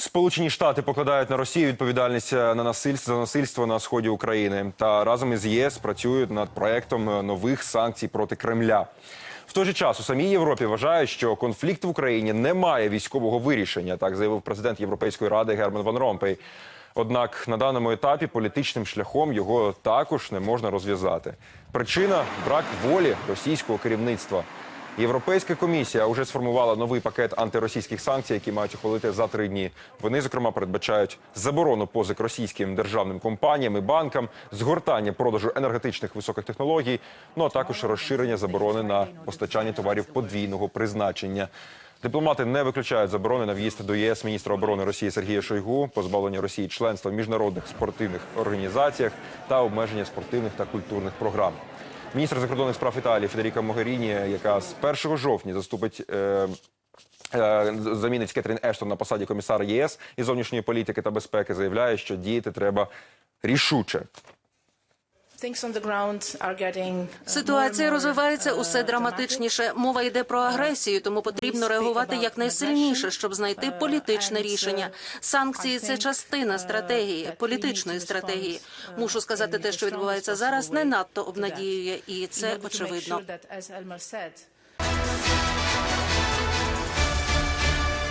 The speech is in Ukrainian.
Сполучені Штати покладають на Росію відповідальність е, на насильство за насильство на сході України та разом із ЄС працюють над проектом е, нових санкцій проти Кремля. В той же час у самій Європі вважають, що конфлікт в Україні не має військового вирішення. Так заявив президент Європейської ради Герман Ван Ромпей. Однак на даному етапі політичним шляхом його також не можна розв'язати. Причина брак волі російського керівництва. Європейська комісія вже сформувала новий пакет антиросійських санкцій, які мають ухвалити за три дні. Вони зокрема передбачають заборону позик російським державним компаніям і банкам, згортання продажу енергетичних високих технологій, ну а також розширення заборони на постачання товарів подвійного призначення. Дипломати не виключають заборони на в'їзд до ЄС міністра оборони Росії Сергія Шойгу, позбавлення Росії членства в міжнародних спортивних організаціях та обмеження спортивних та культурних програм. Міністр закордонних справ Італії Федеріка Могеріні, яка з 1 жовтня заступить. Е, е, Замінить Кетрін Ештон на посаді комісара ЄС і зовнішньої політики та безпеки, заявляє, що діяти треба рішуче. Ситуація more розвивається uh, усе драматичніше. Мова йде про агресію, тому потрібно реагувати якнайсильніше, щоб знайти політичне рішення. Санкції це частина стратегії, політичної стратегії. Мушу сказати, те, що відбувається зараз, не надто обнадіює, і це очевидно.